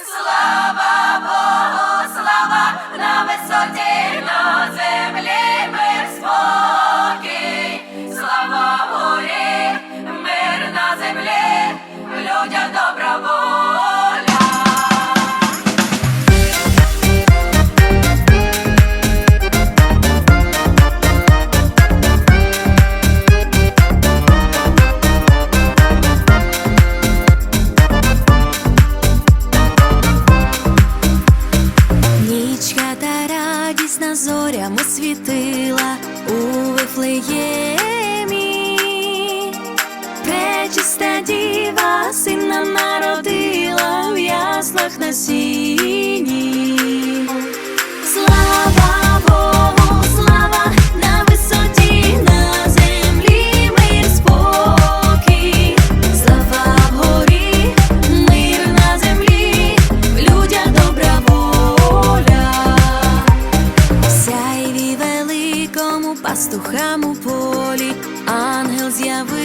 It's зорями світила у Вифлеємі Пречиста діва сина народила в яслах на сіні. з'явився.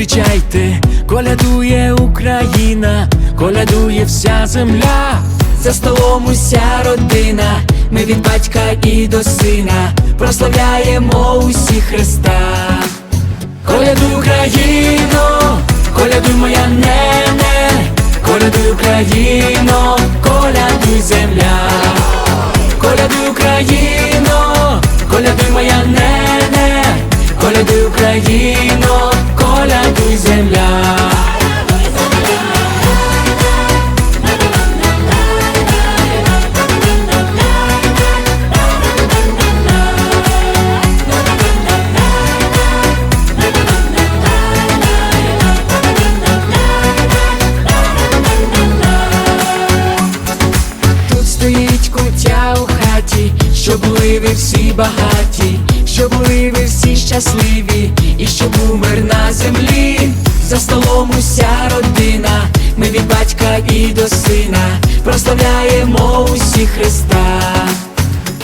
зустрічайте, колядує Україна, колядує вся земля, за столом уся родина, ми від батька і до сина. Прославляємо усі Христа. Колядуй Україно, колядуй моя нене, колядуй Україно, колядуй земля, колядуй Україно, колядуй моя нене, колядуй Україно. і земля. сина, прославляємо усі Христа,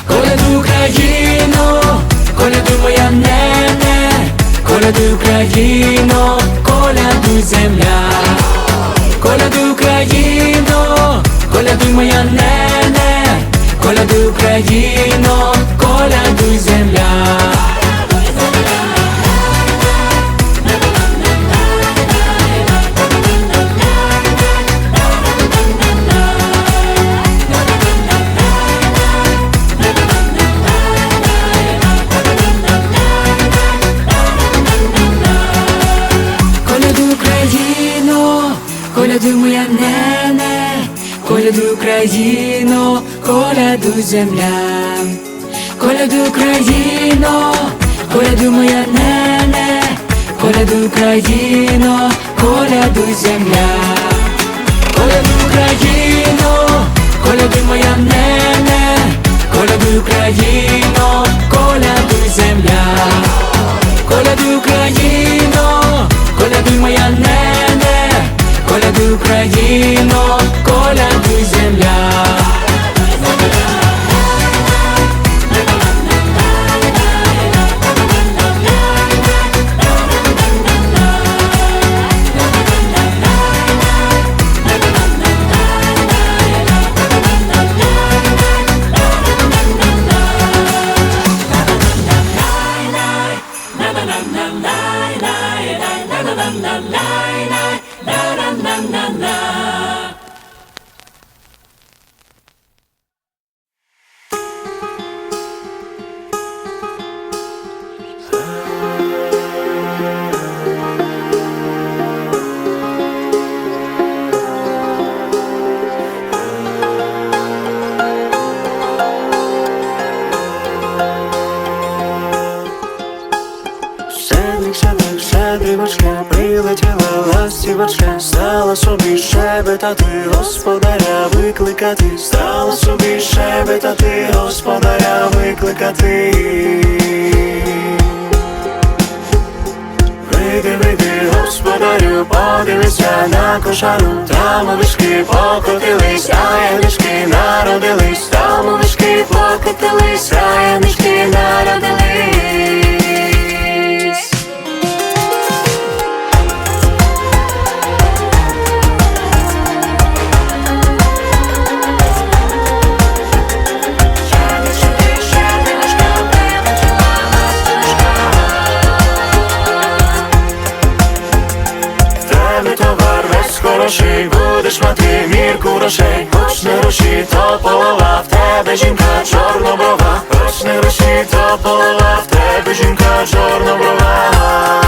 Коляду Україно, коляду моя нене, коляду Україно, коляду земля, коляду Україно, коляду моя нене, коляду Україно, коляду земля. Колядуй земля, колядуй Україно, колядуй моя нене, колядуй Україно, колядуй земля, колядуй Україно, колядуй моя нене, колядуй Україно, колядуй земля, колядуй Україно, колядуй моя нене, колядуй Україно, колядуй земля. Щедрик, ластівочка, стала собі щебетати, господаря викликати, стала собі щебетати, господаря викликати. Вийди, вийди, господарю, подивися на кошару, там у вишки покотились, а янички народились, тебе жінка чорноброва.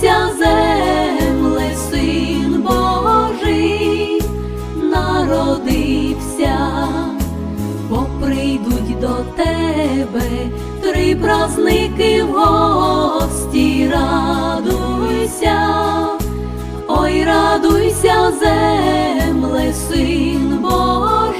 Радуйся, земле, син Божий народився. Бо прийдуть до тебе три праздники в гості, радуйся, ой, радуйся, земле, син Божий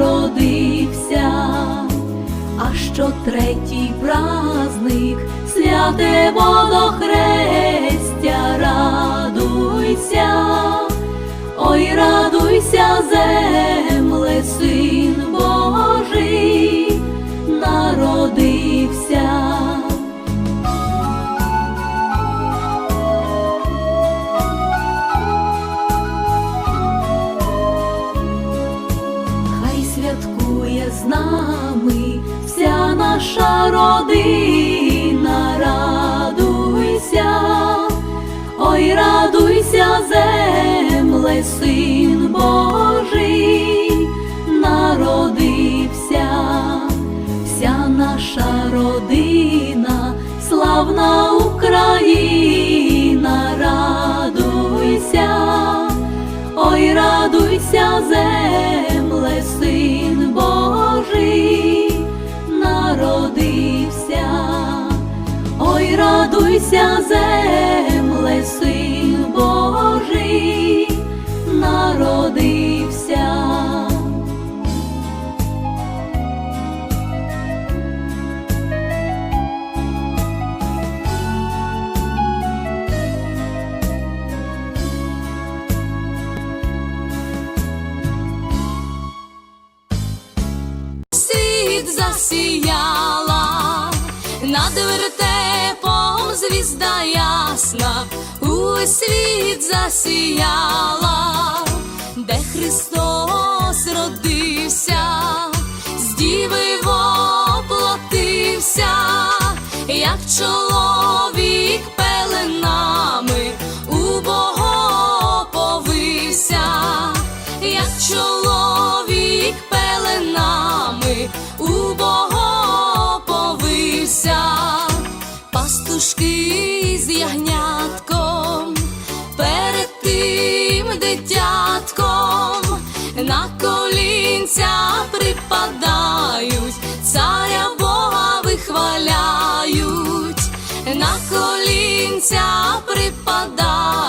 народився, а що третій праздник, святе водохрестя, радуйся, ой, радуйся, земле, радуйся, земле, син Божий народився, вся наша родина, славна Україна, радуйся. Ой, радуйся, земле, син Божий народився. Ой, радуйся, земле, син Божий народився. світ над вертепом звізда ясна, світ засіяла, де Христос родився, з діви воплотився, як чоловік пеленами у Бога оповився, як чоловік пеленами у Бога оповився, пастушки з ягнятком, дитятком на колінця припадають, царя Бога вихваляють, на колінця припадають,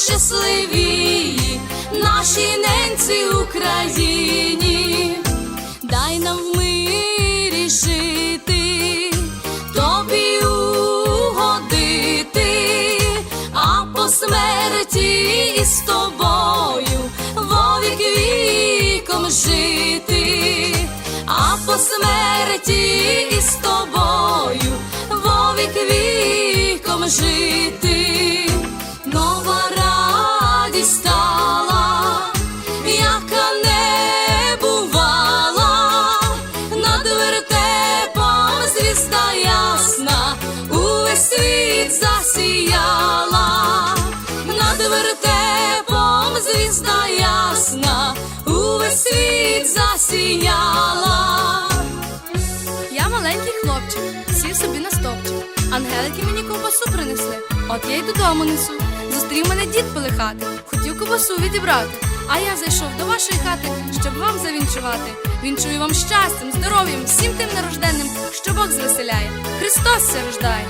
щасливі, нашій ненці Україні, дай нам в мирі жити, тобі угодити, а по смерті з тобою вовік віком жити, а по смерті з тобою вовік віком жити. Засіяла, над вертепом звізда ясна, увесь світ засіяла. Я маленький хлопчик, сів собі на стовпчик. Ангелики мені ковбасу принесли. От я й додому несу. Зустрів мене дід пилихати, хотів ковбасу відібрати. А я зайшов до вашої хати, щоб вам завінчувати. Вінчую вам щастям, здоров'ям, всім тим нарожденним, що Бог звеселяє. Христос се рождає.